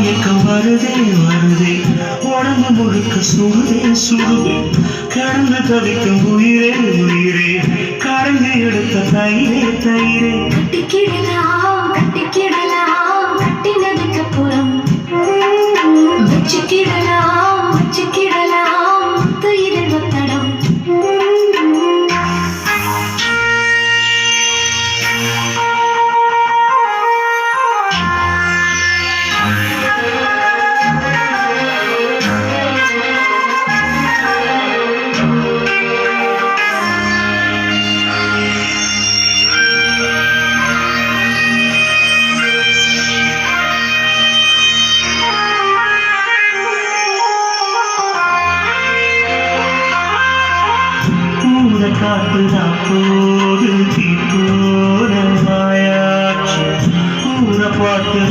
வருதே வருதே உடம்பு முழுக்க சுடுதே சுடுதே கடந்து தவிக்கும் உயிரே உயிரே கரைந்து எடுத்த தயிரே தயிரே கட்டிக்கிடலாம் கட்டிக்கிடலாம் கட்டினதுக்கு அப்புறம் வச்சுக்கிடலாம் வச்சுக்கிடலாம் கூட காத்து போது தீப்போன மாயாச்சு கூட பாட்டு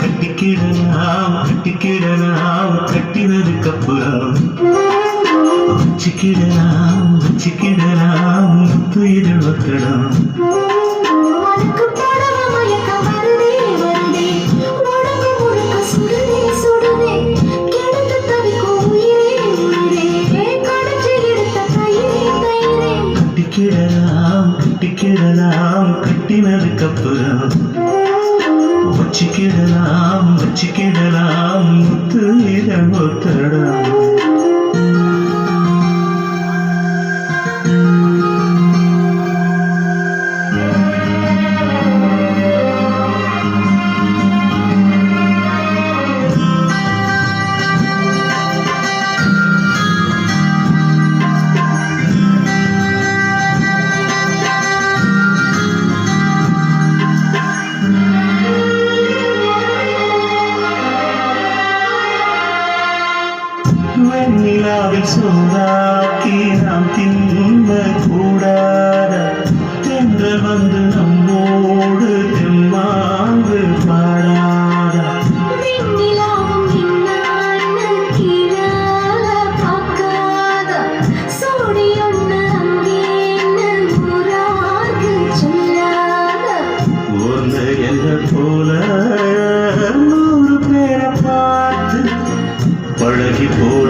கட்டிக்கிடலாம் கட்டிக்கிடலாம் கட்டினதுக்கு அப்புறம் வச்சுக்கிடலாம் வச்சுக்கிடலாம் துயிர் வைக்கலாம் கட்டிக்கிடலாம் கட்டிக்கிடலாம் கட்டினதுக்கு வச்சுக்கிடலாம் வச்சுக்கிடலாம் முத்து இதழ் ஒத்தடம். வெண்ணிலாவை சூடாக்கி நாம் தின்ன கூடாத தென்றல் வந்து நம்மோடு தெம்மாங்கு பாடாத. ஒன்று என்ன போல நூறு பேரை பார்த்து பழகி போனதம்மா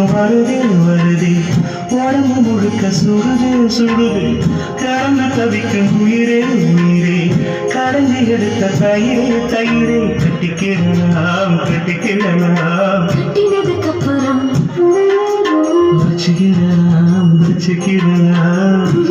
மயக்கம் வருதே வருதே. உடம்பு முழுக்க சுடுதே சுடுதே கறந்து தவிக்கும் உயிரே உயிரே. கரைஞ்சி எடுத்த தயிரே தயிரே. கட்டிக்கிடலாம் கட்டிக்கிடலாம் கட்டினதுக்கு அப்புறம் வச்சுக்கிடலாம் வச்சுக்கிடலாம்